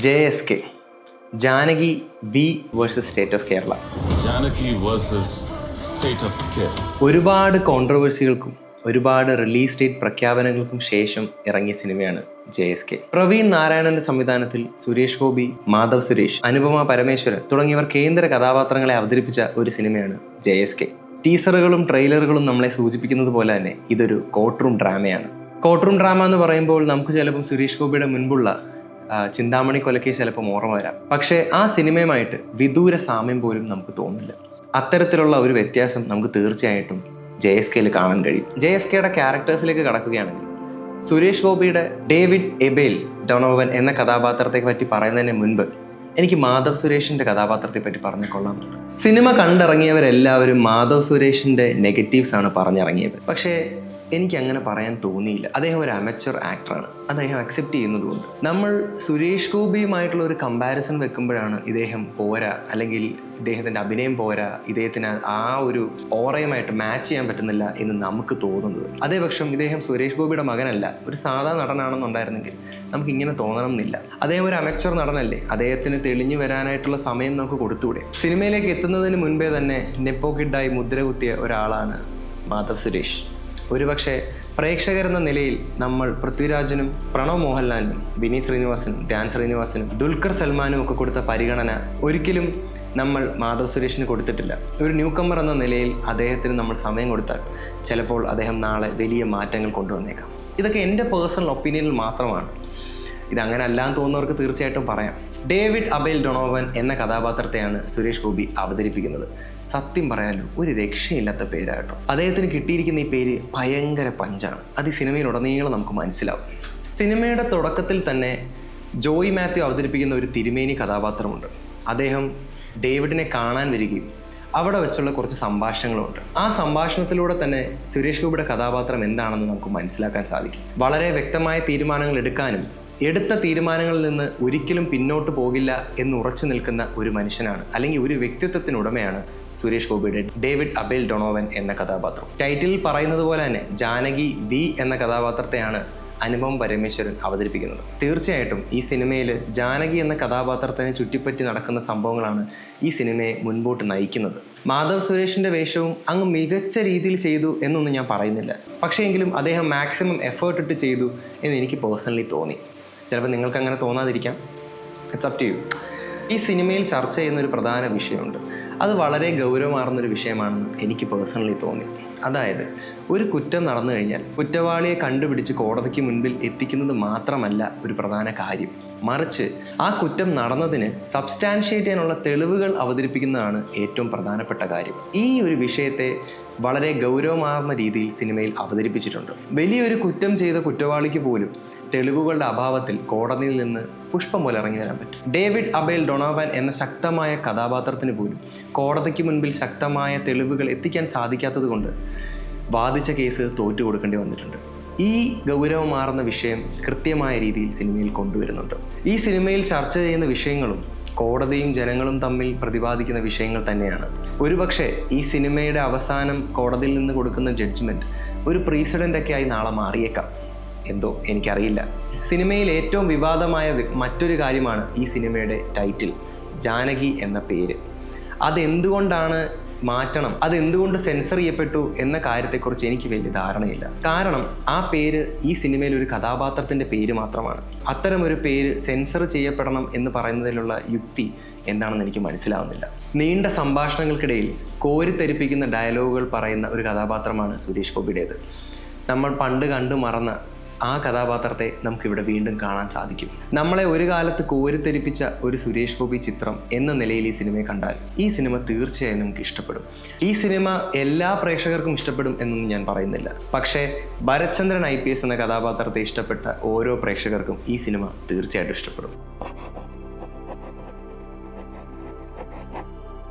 J S K Janaki B versus State of Kerala. Janaki versus State of Kerala. ഒരുപാട് കോൺട്രവേഴ്സികൾക്കും ഒരുപാട് release date പ്രഖ്യാപനങ്ങൾക്കും ശേഷം ഇറങ്ങിയ സിനിമയാണ് ജെ എസ് കെ. പ്രവീൺ നാരായണന്റെ സംവിധാനത്തിൽ സുരേഷ് ഗോപി മാധവ് സുരേഷ് അനുപമ പരമേശ്വരൻ തുടങ്ങിയവർ കേന്ദ്ര കഥാപാത്രങ്ങളെ അവതരിപ്പിച്ച ഒരു സിനിമയാണ് ജെ എസ് കെ. ടീസറുകളും ട്രെയിലറുകളും നമ്മളെ സൂചിപ്പിക്കുന്നത് പോലെ തന്നെ ഇതൊരു കോർട്ട് റൂം ഡ്രാമയാണ് കോർട്ട് റൂം ഡ്രാമ എന്ന് പറയുമ്പോൾ നമുക്ക് ചിലപ്പം സുരേഷ് ഗോപിയുടെ മുൻപുള്ള ചിന്താമണി കൊലക്കേസ് ചിലപ്പോൾ ഓർമ്മ വരാം. പക്ഷേ ആ സിനിമയുമായിട്ട് വിദൂര സാമ്യം പോലും നമുക്ക് തോന്നില്ല അത്തരത്തിലുള്ള ഒരു വ്യത്യാസം നമുക്ക് തീർച്ചയായിട്ടും ജെ എസ് കെയിൽ കാണാൻ കഴിയും. ജെ എസ് കെയുടെ ക്യാരക്ടേഴ്സിലേക്ക് കടക്കുകയാണെങ്കിൽ സുരേഷ് ഗോപിയുടെ ഡേവിഡ് എബേൽ ഡൊണോവൻ എന്ന കഥാപാത്രത്തെ പറ്റി പറയുന്നതിന് മുൻപ് എനിക്ക് മാധവ് സുരേഷിന്റെ കഥാപാത്രത്തെ പറ്റി പറഞ്ഞു കൊള്ളാം സിനിമ കണ്ടിറങ്ങിയവരെല്ലാവരും മാധവ് സുരേഷിന്റെ നെഗറ്റീവ്സ് ആണ് പറഞ്ഞിറങ്ങിയത്. പക്ഷേ എനിക്ക് അങ്ങനെ പറയാൻ തോന്നിയില്ല. അദ്ദേഹം ഒരു അമച്ചർ ആക്ടറാണ് അദ്ദേഹം അക്സെപ്റ്റ് ചെയ്യുന്നതുകൊണ്ട് നമ്മൾ സുരേഷ് ഗോപിയുമായിട്ടുള്ള ഒരു കമ്പാരിസൺ വെക്കുമ്പോഴാണ് ഇദ്ദേഹം പോരാ അല്ലെങ്കിൽ ഇദ്ദേഹത്തിന്റെ അഭിനയം പോരാ ഇദ്ദേഹത്തിന് ആ ഒരു ഓറയുമായിട്ട് മാച്ച് ചെയ്യാൻ പറ്റുന്നില്ല എന്ന് നമുക്ക് തോന്നുന്നത്. അതേപക്ഷം ഇദ്ദേഹം സുരേഷ് ഗോപിയുടെ മകനല്ല ഒരു സാധാ നടനാണെന്നുണ്ടായിരുന്നെങ്കിൽ നമുക്ക് ഇങ്ങനെ തോന്നണം എന്നില്ല അദ്ദേഹം ഒരു അമച്ചർ നടനല്ലേ അദ്ദേഹത്തിന് തെളിഞ്ഞു വരാനായിട്ടുള്ള സമയം നമുക്ക് കൊടുത്തൂടെ. സിനിമയിലേക്ക് എത്തുന്നതിന് മുൻപേ തന്നെ നെപ്പോക്കിഡായി മുദ്ര കുത്തിയ ഒരാളാണ് മാധവ് സുരേഷ്. ഒരുപക്ഷെ പ്രേക്ഷകരെന്ന നിലയിൽ നമ്മൾ പൃഥ്വിരാജനും പ്രണവ് മോഹൻലാലിനും വിനി ശ്രീനിവാസനും ധ്യാൻ ശ്രീനിവാസനും ദുൽഖർ സൽമാനും ഒക്കെ കൊടുത്ത പരിഗണന ഒരിക്കലും നമ്മൾ മാധവ് സുരേഷിന് കൊടുത്തിട്ടില്ല. ഒരു ന്യൂ കമ്മർ എന്ന നിലയിൽ അദ്ദേഹത്തിന് നമ്മൾ സമയം കൊടുത്താൽ ചിലപ്പോൾ അദ്ദേഹം നാളെ വലിയ മാറ്റങ്ങൾ കൊണ്ടുവന്നേക്കാം. ഇതൊക്കെ എന്റെ പേഴ്സണൽ ഒപ്പീനിയനിൽ മാത്രമാണ്. ഇതങ്ങനെ അല്ലാന്ന് തോന്നുന്നവർക്ക് തീർച്ചയായിട്ടും പറയാം. ഡേവിഡ് അബേൽ ഡൊണോവൻ എന്ന കഥാപാത്രത്തെയാണ് സുരേഷ് ഗോപി അവതരിപ്പിക്കുന്നത്. സത്യം പറയാലോ ഒരു രക്ഷയില്ലാത്ത പേരാട്ടോ. അദ്ദേഹത്തിന് കിട്ടിയിരിക്കുന്ന ഈ പേര് ഭയങ്കര പഞ്ചാണ്. അത് ഈ സിനിമയിലുടനീളം നമുക്ക് മനസ്സിലാവും. സിനിമയുടെ തുടക്കത്തിൽ തന്നെ ജോയി മാത്യു അവതരിപ്പിക്കുന്ന ഒരു തിരുമേനി കഥാപാത്രമുണ്ട്. അദ്ദേഹം ഡേവിഡിനെ കാണാൻ വരികയും അവിടെ വെച്ചുള്ള കുറച്ച് സംഭാഷണങ്ങളുണ്ട്. ആ സംഭാഷണത്തിലൂടെ തന്നെ സുരേഷ് ഗോപിയുടെ കഥാപാത്രം എന്താണെന്ന് നമുക്ക് മനസ്സിലാക്കാൻ സാധിക്കും. വളരെ വ്യക്തമായ തീരുമാനങ്ങൾ എടുക്കാനും എടുത്ത തീരുമാനങ്ങളിൽ നിന്ന് ഒരിക്കലും പിന്നോട്ട് പോകില്ല എന്ന് ഉറച്ചു നിൽക്കുന്ന ഒരു മനുഷ്യനാണ് അല്ലെങ്കിൽ ഒരു വ്യക്തിത്വത്തിനുടമയാണ് സുരേഷ് ഗോപിയുടെ ഡേവിഡ് അബേൽ ഡൊണോവൻ എന്ന കഥാപാത്രം. ടൈറ്റിൽ പറയുന്നത് പോലെ തന്നെ ജാനകി വി എന്ന കഥാപാത്രത്തെയാണ് അനുപം പരമേശ്വരൻ അവതരിപ്പിക്കുന്നത്. തീർച്ചയായിട്ടും ഈ സിനിമയിൽ ജാനകി എന്ന കഥാപാത്രത്തിനെ ചുറ്റിപ്പറ്റി നടക്കുന്ന സംഭവങ്ങളാണ് ഈ സിനിമയെ മുൻപോട്ട് നയിക്കുന്നത്. മാധവ് സുരേഷിന്റെ വേഷവും അങ്ങ് മികച്ച രീതിയിൽ ചെയ്തു എന്നൊന്നും ഞാൻ പറയുന്നില്ല. പക്ഷേ എങ്കിലും അദ്ദേഹം മാക്സിമം എഫേർട്ട് ഇട്ട് ചെയ്തു എന്ന് എനിക്ക് പേഴ്സണലി തോന്നി. ചിലപ്പോൾ നിങ്ങൾക്ക് അങ്ങനെ തോന്നാതിരിക്കാം. ഇറ്റ്സ് അപ് ടു യു ഈ സിനിമയിൽ ചർച്ച ചെയ്യുന്ന ഒരു പ്രധാന വിഷയമുണ്ട്. അത് വളരെ ഗൗരവമാർന്നൊരു വിഷയമാണെന്ന് എനിക്ക് പേഴ്സണലി തോന്നി. അതായത് ഒരു കുറ്റം നടന്നു കഴിഞ്ഞാൽ കുറ്റവാളിയെ കണ്ടുപിടിച്ച് കോടതിക്ക് മുൻപിൽ എത്തിക്കുന്നത് മാത്രമല്ല ഒരു പ്രധാന കാര്യം. മറിച്ച് ആ കുറ്റം നടന്നതിന് സബ്സ്റ്റാൻഷിയേറ്റ് ചെയ്യാനുള്ള തെളിവുകൾ അവതരിപ്പിക്കുന്നതാണ് ഏറ്റവും പ്രധാനപ്പെട്ട കാര്യം. ഈ ഒരു വിഷയത്തെ വളരെ ഗൗരവമാർന്ന രീതിയിൽ സിനിമയിൽ അവതരിപ്പിച്ചിട്ടുണ്ട്. വലിയൊരു കുറ്റം ചെയ്ത കുറ്റവാളിക്ക് പോലും തെളിവുകളുടെ അഭാവത്തിൽ കോടതിയിൽ നിന്ന് പുഷ്പം പോലെ ഇറങ്ങി വരാൻ പറ്റും. ഡേവിഡ് അബേൽ ഡൊണോവാൻ എന്ന ശക്തമായ കഥാപാത്രത്തിന് പോലും കോടതിക്ക് മുൻപിൽ ശക്തമായ തെളിവുകൾ എത്തിക്കാൻ സാധിക്കാത്തത് കൊണ്ട് വാദിച്ച കേസ് തോറ്റു കൊടുക്കേണ്ടി വന്നിട്ടുണ്ട്. ഈ ഗൗരവമാർന്ന വിഷയം കൃത്യമായ രീതിയിൽ സിനിമയിൽ കൊണ്ടുവരുന്നുണ്ട്. ഈ സിനിമയിൽ ചർച്ച ചെയ്യുന്ന വിഷയങ്ങളും കോടതിയും ജനങ്ങളും തമ്മിൽ പ്രതിപാദിക്കുന്ന വിഷയങ്ങൾ തന്നെയാണ്. ഒരുപക്ഷെ ഈ സിനിമയുടെ അവസാനം കോടതിയിൽ നിന്ന് കൊടുക്കുന്ന ജഡ്ജ്മെന്റ് ഒരു പ്രീസിഡന്റൊക്കെ ആയി നാളെ മാറിയേക്കാം. എന്തോ എനിക്കറിയില്ല. സിനിമയിൽ ഏറ്റവും വിവാദമായ മറ്റൊരു കാര്യമാണ് ഈ സിനിമയുടെ ടൈറ്റിൽ ജാനകി എന്ന പേര്. അതെന്തുകൊണ്ടാണ് മാറ്റണം? അതെന്തുകൊണ്ട് സെൻസർ ചെയ്യപ്പെട്ടു എന്ന കാര്യത്തെക്കുറിച്ച് എനിക്ക് വലിയ ധാരണയില്ല. കാരണം ആ പേര് ഈ സിനിമയിൽ ഒരു കഥാപാത്രത്തിന്റെ പേര് മാത്രമാണ്. അത്തരം ഒരു പേര് സെൻസർ ചെയ്യപ്പെടണം എന്ന് പറയുന്നതിലുള്ള യുക്തി എന്താണെന്ന് എനിക്ക് മനസ്സിലാവുന്നില്ല. നീണ്ട സംഭാഷണങ്ങൾക്കിടയിൽ കോരിത്തെരിപ്പിക്കുന്ന ഡയലോഗുകൾ പറയുന്ന ഒരു കഥാപാത്രമാണ് സുരേഷ് ഗോപിയുടേത്. നമ്മൾ പണ്ട് കണ്ടു മറന്ന ആ കഥാപാത്രത്തെ നമുക്കിവിടെ വീണ്ടും കാണാൻ സാധിക്കും. നമ്മളെ ഒരു കാലത്ത് കോരിത്തെരിപ്പിച്ച ഒരു സുരേഷ് ഗോപി ചിത്രം എന്ന നിലയിൽ ഈ സിനിമയെ കണ്ടാൽ ഈ സിനിമ തീർച്ചയായും നമുക്ക് ഇഷ്ടപ്പെടും. ഈ സിനിമ എല്ലാ പ്രേക്ഷകർക്കും ഇഷ്ടപ്പെടും എന്നൊന്നും ഞാൻ പറയുന്നില്ല. പക്ഷേ ഭരചന്ദ്രൻ ഐ എന്ന കഥാപാത്രത്തെ ഇഷ്ടപ്പെട്ട ഓരോ പ്രേക്ഷകർക്കും ഈ സിനിമ തീർച്ചയായിട്ടും ഇഷ്ടപ്പെടും.